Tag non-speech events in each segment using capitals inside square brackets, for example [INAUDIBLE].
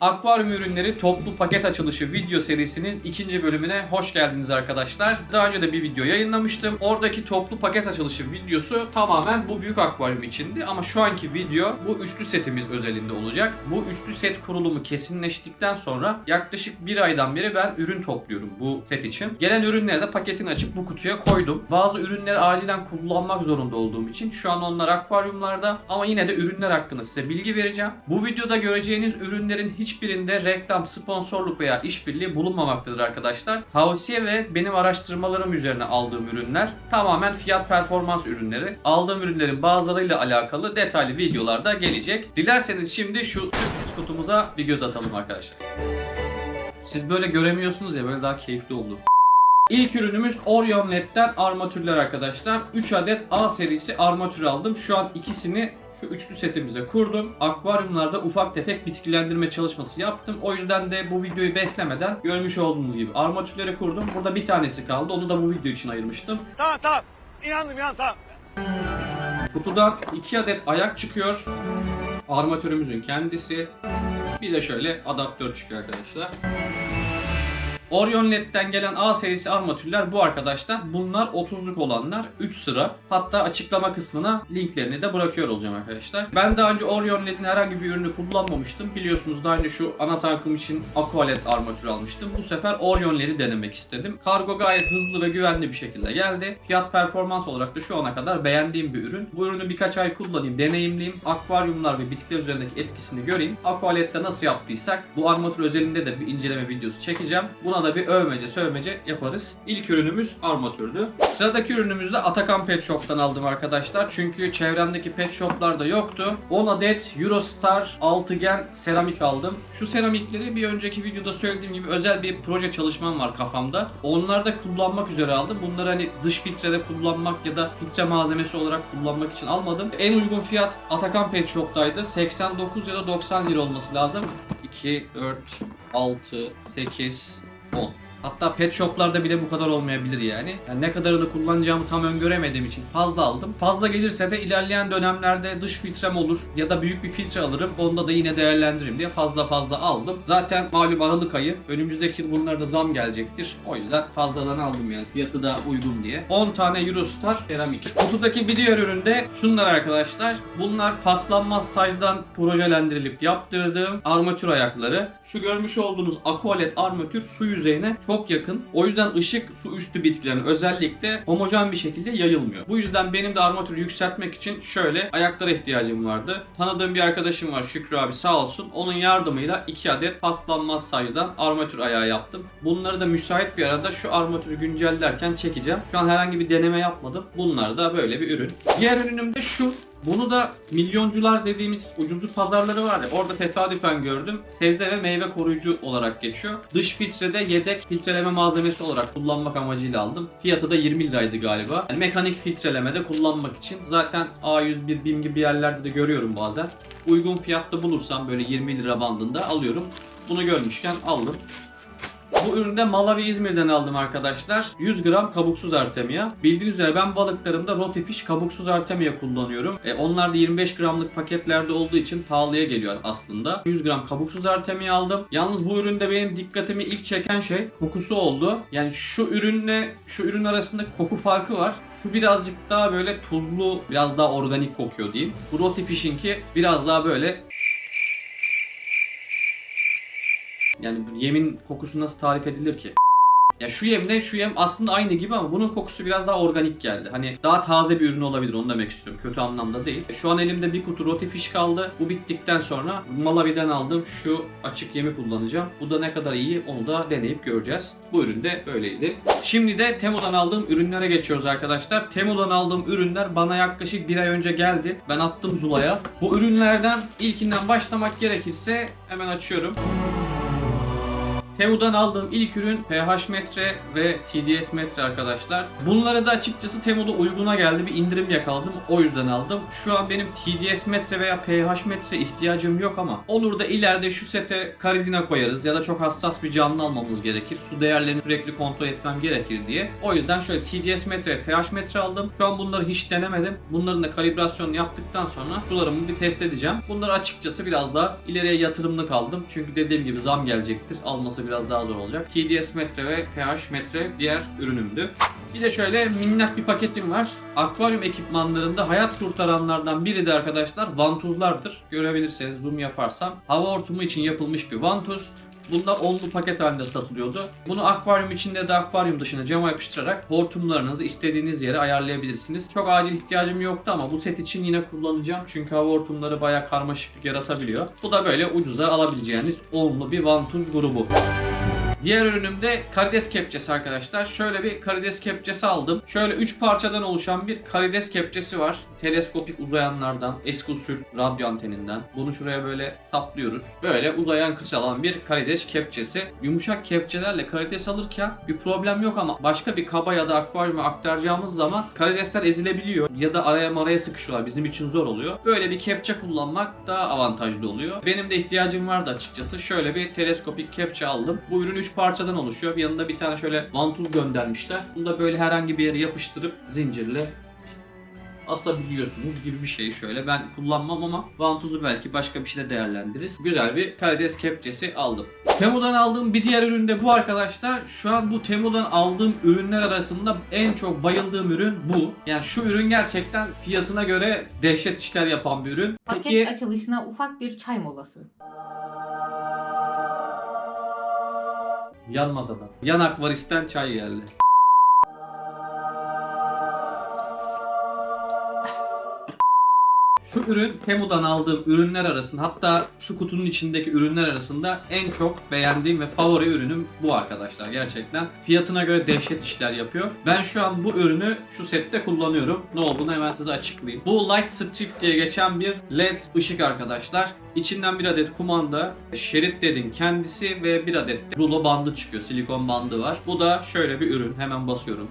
Akvaryum ürünleri toplu paket açılışı video serisinin ikinci bölümüne hoş geldiniz arkadaşlar. Daha önce de bir video yayınlamıştım. Oradaki toplu paket açılışı videosu tamamen bu büyük akvaryum içindi. Ama şu anki video bu üçlü setimiz özelinde olacak. Bu üçlü set kurulumu kesinleştikten sonra yaklaşık bir aydan beri ben ürün topluyorum bu set için. Gelen ürünleri de paketini açıp bu kutuya koydum. Bazı ürünleri acilen kullanmak zorunda olduğum için şu an onlar akvaryumlarda ama yine de ürünler hakkında size bilgi vereceğim. Bu videoda göreceğiniz ürünlerin hiçbirinde reklam, sponsorluk veya işbirliği bulunmamaktadır arkadaşlar. Tavsiye ve benim araştırmalarım üzerine aldığım ürünler tamamen fiyat performans ürünleri. Aldığım ürünlerin bazılarıyla alakalı detaylı videolarda gelecek. Dilerseniz şimdi şu sürpriz kutumuza bir göz atalım arkadaşlar. Siz böyle göremiyorsunuz ya böyle daha keyifli oldu. İlk ürünümüz Orion LED'den armatürler arkadaşlar. 3 adet A serisi armatür aldım. Şu an ikisini şu üçlü setimize kurdum. Akvaryumlarda ufak tefek bitkilendirme çalışması yaptım. O yüzden de bu videoyu beklemeden görmüş olduğunuz gibi armatürleri kurdum. Burada bir tanesi kaldı. Onu da bu video için ayırmıştım. Tamam tamam. İnandım ya tamam. Kutudan 2 adet ayak çıkıyor. Armatörümüzün kendisi. Bir de şöyle adaptör çıkıyor arkadaşlar. Orion LED'den gelen A serisi armatürler bu arkadaşlar. Bunlar 30'luk olanlar 3 sıra. Hatta açıklama kısmına linklerini de bırakıyor olacağım arkadaşlar. Ben daha önce Orion LED'in herhangi bir ürünü kullanmamıştım. Biliyorsunuz daha önce şu ana tankım için Aqua LED armatür almıştım. Bu sefer Orion LED'i denemek istedim. Kargo gayet hızlı ve güvenli bir şekilde geldi. Fiyat performans olarak da şu ana kadar beğendiğim bir ürün. Bu ürünü birkaç ay kullanayım, deneyimleyeyim. Akvaryumlar ve bitkiler üzerindeki etkisini göreyim. Aqua LED'de nasıl yaptıysak bu armatür özelinde de bir inceleme videosu çekeceğim. Buna da bir övmece sövmece yaparız. İlk ürünümüz armatürdü. Sıradaki ürünümüz de Atakan Pet Shop'tan aldım arkadaşlar. Çünkü çevremdeki pet shop'larda yoktu. 10 adet Eurostar altıgen seramik aldım. Şu seramikleri bir önceki videoda söylediğim gibi özel bir proje çalışmam var kafamda. Onları da kullanmak üzere aldım. Bunları hani dış filtrede kullanmak ya da filtre malzemesi olarak kullanmak için almadım. En uygun fiyat Atakan Pet Shop'taydı. 89 ya da 90 lira olması lazım. 2, 4, 6, 8, 10. Hatta pet shoplarda bile bu kadar olmayabilir yani. yani ne kadarını kullanacağımı tam öngöremediğim için fazla aldım. Fazla gelirse de ilerleyen dönemlerde dış filtrem olur ya da büyük bir filtre alırım. Onda da yine değerlendiririm diye fazla fazla aldım. Zaten malum Aralık ayı. Önümüzdeki yıl bunlara da zam gelecektir. O yüzden fazladan aldım yani. Fiyatı da uygun diye. 10 tane Eurostar seramik. Kutudaki bir diğer üründe şunlar arkadaşlar. Bunlar paslanmaz sacdan projelendirilip yaptırdığım armatür ayakları. Şu görmüş olduğunuz Aqualet armatür su yüzeyine çok yakın. O yüzden ışık su üstü bitkilerin özellikle homojen bir şekilde yayılmıyor. Bu yüzden benim de armatürü yükseltmek için şöyle ayaklara ihtiyacım vardı. Tanıdığım bir arkadaşım var Şükrü abi sağ olsun. Onun yardımıyla 2 adet paslanmaz sacdan armatür ayağı yaptım. Bunları da müsait bir arada şu armatürü güncellerken çekeceğim. Şu an herhangi bir deneme yapmadım. Bunlar da böyle bir ürün. Diğer ürünüm de şu. Bunu da milyoncular dediğimiz ucuzluk pazarları var ya orada tesadüfen gördüm. Sebze ve meyve koruyucu olarak geçiyor. Dış filtrede yedek filtreleme malzemesi olarak kullanmak amacıyla aldım. Fiyatı da 20 liraydı galiba. Yani mekanik filtrelemede kullanmak için. Zaten A101 BİM gibi yerlerde de görüyorum bazen. Uygun fiyatta bulursam böyle 20 lira bandında alıyorum. Bunu görmüşken aldım. Bu ürünü de Malawi İzmir'den aldım arkadaşlar. 100 gram kabuksuz artemia. Bildiğiniz üzere ben balıklarımda rotifish kabuksuz artemia kullanıyorum. E, onlar da 25 gramlık paketlerde olduğu için pahalıya geliyor aslında. 100 gram kabuksuz artemia aldım. Yalnız bu üründe benim dikkatimi ilk çeken şey kokusu oldu. Yani şu ürünle şu ürün arasında koku farkı var. Şu birazcık daha böyle tuzlu, biraz daha organik kokuyor diyeyim. Bu rotifish'inki biraz daha böyle yani yemin kokusu nasıl tarif edilir ki? Ya şu yemle şu yem aslında aynı gibi ama bunun kokusu biraz daha organik geldi. Hani daha taze bir ürün olabilir onu demek istiyorum. Kötü anlamda değil. Şu an elimde bir kutu roti fish kaldı. Bu bittikten sonra Malawi'den aldığım şu açık yemi kullanacağım. Bu da ne kadar iyi onu da deneyip göreceğiz. Bu ürün de böyleydi. Şimdi de Temu'dan aldığım ürünlere geçiyoruz arkadaşlar. Temu'dan aldığım ürünler bana yaklaşık bir ay önce geldi. Ben attım Zula'ya. Bu ürünlerden ilkinden başlamak gerekirse hemen açıyorum. Temu'dan aldığım ilk ürün pH metre ve TDS metre arkadaşlar. Bunları da açıkçası Temu'da uyguna geldi. Bir indirim yakaladım. O yüzden aldım. Şu an benim TDS metre veya pH metre ihtiyacım yok ama olur da ileride şu sete karidina koyarız ya da çok hassas bir canlı almamız gerekir. Su değerlerini sürekli kontrol etmem gerekir diye. O yüzden şöyle TDS metre ve pH metre aldım. Şu an bunları hiç denemedim. Bunların da kalibrasyonunu yaptıktan sonra sularımı bir test edeceğim. Bunları açıkçası biraz daha ileriye yatırımlık aldım. Çünkü dediğim gibi zam gelecektir. Alması biraz daha zor olacak. TDS metre ve pH metre diğer ürünümdü. Bir de şöyle minnak bir paketim var. Akvaryum ekipmanlarında hayat kurtaranlardan biri de arkadaşlar vantuzlardır. Görebilirseniz zoom yaparsam. Hava hortumu için yapılmış bir vantuz. Bunlar onlu paket halinde satılıyordu. Bunu akvaryum içinde de akvaryum dışına cama yapıştırarak hortumlarınızı istediğiniz yere ayarlayabilirsiniz. Çok acil ihtiyacım yoktu ama bu set için yine kullanacağım. Çünkü hava hortumları bayağı karmaşıklık yaratabiliyor. Bu da böyle ucuza alabileceğiniz onlu bir vantuz grubu. Diğer ürünümde karides kepçesi arkadaşlar. Şöyle bir karides kepçesi aldım. Şöyle 3 parçadan oluşan bir karides kepçesi var. Teleskopik uzayanlardan, eski usul radyo anteninden. Bunu şuraya böyle saplıyoruz. Böyle uzayan kısalan bir karides kepçesi. Yumuşak kepçelerle karides alırken bir problem yok ama başka bir kaba ya da akvaryuma aktaracağımız zaman karidesler ezilebiliyor ya da araya maraya sıkışıyorlar. Bizim için zor oluyor. Böyle bir kepçe kullanmak daha avantajlı oluyor. Benim de ihtiyacım vardı açıkçası. Şöyle bir teleskopik kepçe aldım. Bu ürün 3 parçadan oluşuyor. Bir yanında bir tane şöyle vantuz göndermişler. Bunu da böyle herhangi bir yere yapıştırıp zincirle asabiliyorsunuz gibi bir şey şöyle. Ben kullanmam ama vantuzu belki başka bir şeyde değerlendiririz. Güzel bir karides kepçesi aldım. Temu'dan aldığım bir diğer ürün de bu arkadaşlar. Şu an bu Temu'dan aldığım ürünler arasında en çok bayıldığım ürün bu. Yani şu ürün gerçekten fiyatına göre dehşet işler yapan bir ürün. Paket Peki açılışına ufak bir çay molası. Yan masadan. Yan akvaristen çay geldi. Şu ürün Temu'dan aldığım ürünler arasında hatta şu kutunun içindeki ürünler arasında en çok beğendiğim ve favori ürünüm bu arkadaşlar gerçekten. Fiyatına göre dehşet işler yapıyor. Ben şu an bu ürünü şu sette kullanıyorum. Ne olduğunu hemen size açıklayayım. Bu Light Strip diye geçen bir LED ışık arkadaşlar. İçinden bir adet kumanda, şerit dedin kendisi ve bir adet de rulo bandı çıkıyor. Silikon bandı var. Bu da şöyle bir ürün. Hemen basıyorum.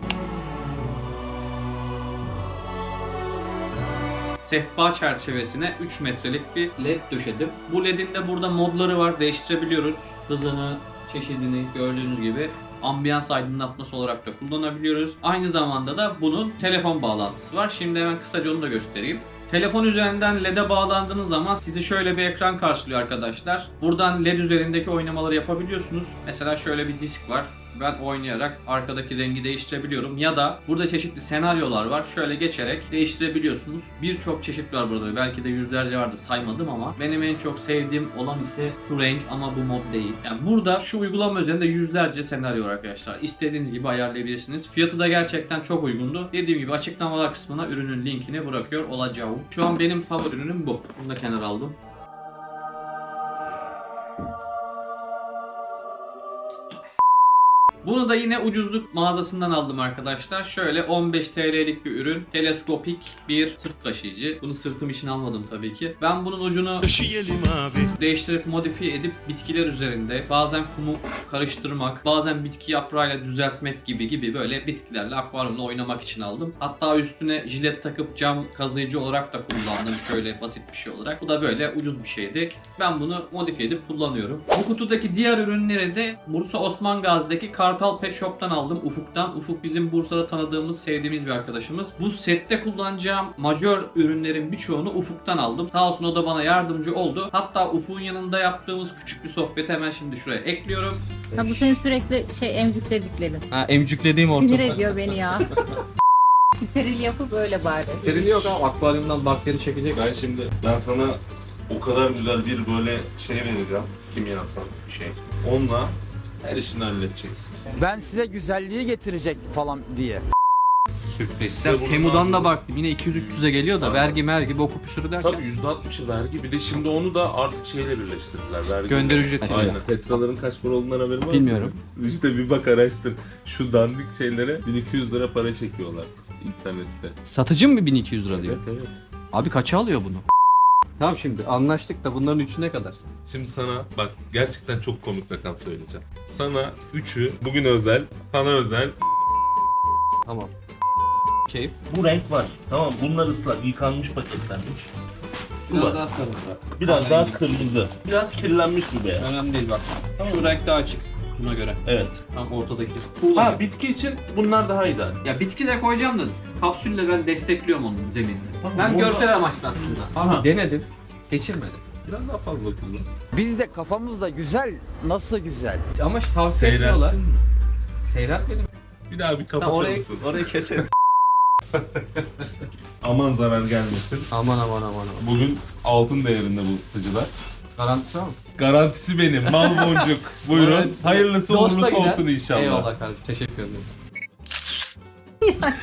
Sehpa çerçevesine 3 metrelik bir led döşedim. Bu ledin de burada modları var. Değiştirebiliyoruz. Hızını, çeşidini gördüğünüz gibi ambiyans aydınlatması olarak da kullanabiliyoruz. Aynı zamanda da bunun telefon bağlantısı var. Şimdi hemen kısaca onu da göstereyim. Telefon üzerinden LED'e bağlandığınız zaman sizi şöyle bir ekran karşılıyor arkadaşlar. Buradan LED üzerindeki oynamaları yapabiliyorsunuz. Mesela şöyle bir disk var. Ben oynayarak arkadaki rengi değiştirebiliyorum. Ya da burada çeşitli senaryolar var. Şöyle geçerek değiştirebiliyorsunuz. Birçok çeşit var burada. Belki de yüzlerce vardı saymadım ama benim en çok sevdiğim olan ise şu renk ama bu mod değil. Yani burada şu uygulama üzerinde yüzlerce senaryo var arkadaşlar. İstediğiniz gibi ayarlayabilirsiniz. Fiyatı da gerçekten çok uygundu. Dediğim gibi açıklamalar kısmına ürünün linkini bırakıyor olacağım. Şu an benim favori ürünüm bu. Bunu da kenara aldım. Bunu da yine ucuzluk mağazasından aldım arkadaşlar. Şöyle 15 TL'lik bir ürün. Teleskopik bir sırt kaşıyıcı. Bunu sırtım için almadım tabii ki. Ben bunun ucunu değiştirip modifiye edip bitkiler üzerinde bazen kumu karıştırmak, bazen bitki yaprağıyla düzeltmek gibi gibi böyle bitkilerle akvaryumla oynamak için aldım. Hatta üstüne jilet takıp cam kazıyıcı olarak da kullandım şöyle basit bir şey olarak. Bu da böyle ucuz bir şeydi. Ben bunu modifiye edip kullanıyorum. Bu kutudaki diğer ürünleri de Bursa Osman Gazi'deki Kartal Pet Shop'tan aldım Ufuk'tan. Ufuk bizim Bursa'da tanıdığımız, sevdiğimiz bir arkadaşımız. Bu sette kullanacağım majör ürünlerin birçoğunu Ufuk'tan aldım. Sağ olsun o da bana yardımcı oldu. Hatta Ufuk'un yanında yaptığımız küçük bir sohbeti hemen şimdi şuraya ekliyorum. Ha bu senin sürekli şey emcüklediklerin. Ha, emcüklediğim Sinir ediyor beni ya. [LAUGHS] Steril yapıp öyle bari. Sterili yok ama akvaryumdan bakteri çekecek. Ben şimdi ben sana o kadar güzel bir böyle şey vereceğim. Kimyasal bir şey. Onunla her işini halledeceksin. Ben size güzelliği getirecek falan diye. Sürpriz. Size bunu Temu'dan da baktım. Yine 200-300'e geliyor da vergi mergi boku püsürü derken. Tabii %60'ı vergi. Bir de şimdi onu da artık şeyle birleştirdiler. Vergi. Gönderi ücreti. Aynen. Tetraların kaç para olduğundan haberin var mı? Bilmiyorum. İşte bir bak araştır. Şu dandik şeylere 1200 lira para çekiyorlar internette. Satıcı mı 1200 lira diyor? Evet evet. Abi kaça alıyor bunu? Tamam şimdi anlaştık da bunların üçüne kadar. Şimdi sana bak gerçekten çok komik rakam söyleyeceğim. Sana üçü bugün özel, sana özel. Tamam. Okey. Bu renk var. Tamam bunlar ıslak, yıkanmış paketlenmiş. Bu Biraz var. daha sarı. Biraz daha kırmızı. Biraz kirlenmiş bu beyaz. Önemli değil bak. Şu renk daha açık. Buna göre. Evet. Tam ortadaki. Ha bitki için bunlar daha ideal. Ya bitki de koyacağım da kapsülle ben destekliyorum onun zeminini. Tamam, ben görsel amaçlı aslında. Aha. denedim. Geçirmedim. Biraz daha fazla kullan. Biz de kafamızda güzel, nasıl güzel? Ama işte tavsiye etmiyorlar. Seyrettin mi? Seyretmedim. Bir daha bir kapatır Tamam, orayı, mısın? orayı keselim. [LAUGHS] [LAUGHS] Aman zarar gelmesin. aman aman aman aman. Bugün altın değerinde bu ısıtıcılar. Garantisi var mı? Garantisi benim. Mal boncuk. Buyurun. Evet. Hayırlısı Dosta uğurlusu gider. olsun inşallah. Eyvallah kardeşim. Teşekkür ederim. [LAUGHS]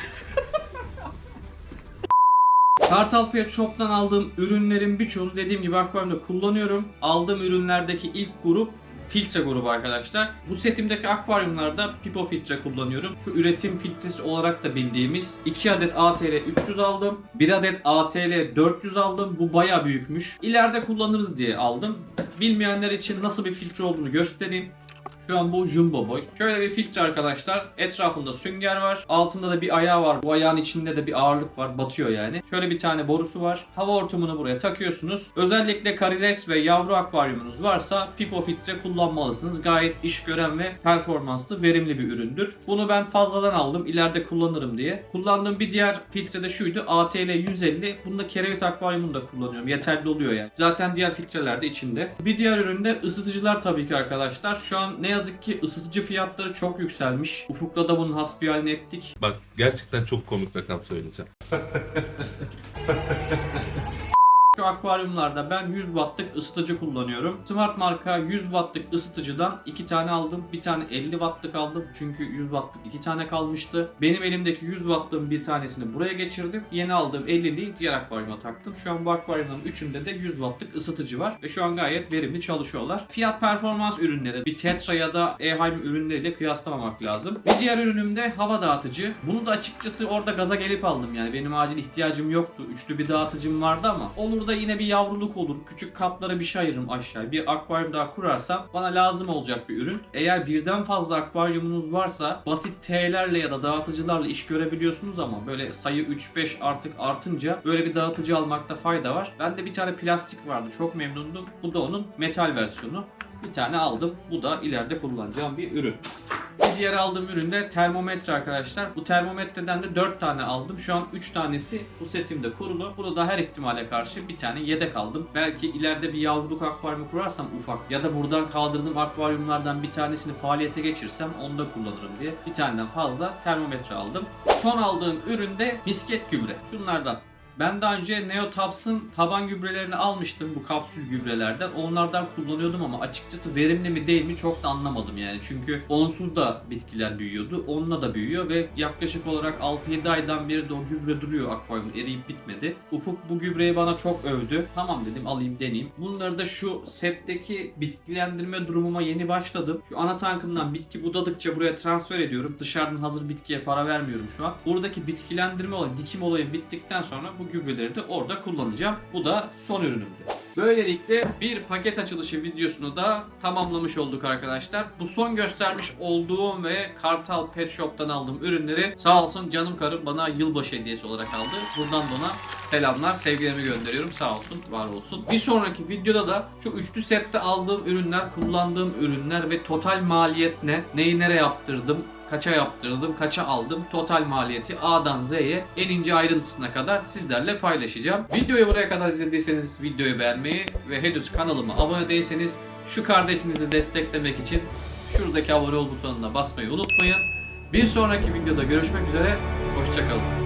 Kartal Pet Shop'tan aldığım ürünlerin birçoğunu dediğim gibi akvaryumda kullanıyorum. Aldığım ürünlerdeki ilk grup filtre grubu arkadaşlar. Bu setimdeki akvaryumlarda pipo filtre kullanıyorum. Şu üretim filtresi olarak da bildiğimiz 2 adet ATL 300 aldım. 1 adet ATL 400 aldım. Bu baya büyükmüş. İleride kullanırız diye aldım. Bilmeyenler için nasıl bir filtre olduğunu göstereyim. Şu an bu Jumbo Boy. Şöyle bir filtre arkadaşlar. Etrafında sünger var. Altında da bir ayağı var. Bu ayağın içinde de bir ağırlık var. Batıyor yani. Şöyle bir tane borusu var. Hava hortumunu buraya takıyorsunuz. Özellikle karides ve yavru akvaryumunuz varsa Pipo filtre kullanmalısınız. Gayet iş gören ve performanslı, verimli bir üründür. Bunu ben fazladan aldım. İleride kullanırım diye. Kullandığım bir diğer filtre de şuydu. ATL 150. Bunu da kerevit akvaryumunda kullanıyorum. Yeterli oluyor yani. Zaten diğer filtreler de içinde. Bir diğer ürün de ısıtıcılar tabii ki arkadaşlar. Şu an ne yazık ki ısıtıcı fiyatları çok yükselmiş. Ufuk'ta da bunun hasbihalini ettik. Bak gerçekten çok komik rakam söyleyeceğim. [LAUGHS] Şu akvaryumlarda ben 100 wattlık ısıtıcı kullanıyorum. Smart marka 100 wattlık ısıtıcıdan 2 tane aldım. Bir tane 50 wattlık aldım. Çünkü 100 wattlık 2 tane kalmıştı. Benim elimdeki 100 wattlığın bir tanesini buraya geçirdim. Yeni aldığım 50'liyi diğer akvaryuma taktım. Şu an bu akvaryumların üçünde de 100 wattlık ısıtıcı var. Ve şu an gayet verimli çalışıyorlar. Fiyat performans ürünleri bir Tetra ya da Eheim ürünleriyle kıyaslamamak lazım. Bir diğer ürünüm de hava dağıtıcı. Bunu da açıkçası orada gaza gelip aldım yani. Benim acil ihtiyacım yoktu. Üçlü bir dağıtıcım vardı ama olur da yine bir yavruluk olur. Küçük kaplara bir şey ayırırım aşağı. Bir akvaryum daha kurarsam bana lazım olacak bir ürün. Eğer birden fazla akvaryumunuz varsa basit T'lerle ya da dağıtıcılarla iş görebiliyorsunuz ama böyle sayı 3-5 artık artınca böyle bir dağıtıcı almakta fayda var. Bende bir tane plastik vardı. Çok memnundum. Bu da onun metal versiyonu. Bir tane aldım. Bu da ileride kullanacağım bir ürün. Bir diğer aldığım ürün de termometre arkadaşlar. Bu termometreden de 4 tane aldım. Şu an 3 tanesi bu setimde kurulu. Bunu da her ihtimale karşı bir tane yedek aldım. Belki ileride bir yavruluk akvaryumu kurarsam ufak ya da buradan kaldırdığım akvaryumlardan bir tanesini faaliyete geçirsem onu da kullanırım diye bir taneden fazla termometre aldım. Son aldığım ürün de misket gübre. Şunlardan. Ben daha önce Neotaps'ın taban gübrelerini almıştım bu kapsül gübrelerden. Onlardan kullanıyordum ama açıkçası verimli mi değil mi çok da anlamadım yani. Çünkü onsuz da bitkiler büyüyordu. Onunla da büyüyor ve yaklaşık olarak 6-7 aydan beri de o gübre duruyor akvaryum eriyip bitmedi. Ufuk bu gübreyi bana çok övdü. Tamam dedim alayım deneyeyim. Bunları da şu setteki bitkilendirme durumuma yeni başladım. Şu ana tankından bitki budadıkça buraya transfer ediyorum. Dışarıdan hazır bitkiye para vermiyorum şu an. Buradaki bitkilendirme olayı, dikim olayı bittikten sonra bu gübreleri de orada kullanacağım. Bu da son ürünümdü. Böylelikle bir paket açılışı videosunu da tamamlamış olduk arkadaşlar. Bu son göstermiş olduğum ve Kartal Pet Shop'tan aldığım ürünleri sağ olsun canım karım bana yılbaşı hediyesi olarak aldı. Buradan da ona selamlar, sevgilerimi gönderiyorum. Sağ olsun, var olsun. Bir sonraki videoda da şu üçlü sette aldığım ürünler, kullandığım ürünler ve total maliyet ne? Neyi nereye yaptırdım? Kaça yaptırdım, kaça aldım, total maliyeti A'dan Z'ye en ince ayrıntısına kadar sizlerle paylaşacağım. Videoyu buraya kadar izlediyseniz videoyu beğenmeyi ve henüz kanalıma abone değilseniz şu kardeşinizi desteklemek için şuradaki abone ol butonuna basmayı unutmayın. Bir sonraki videoda görüşmek üzere, hoşçakalın.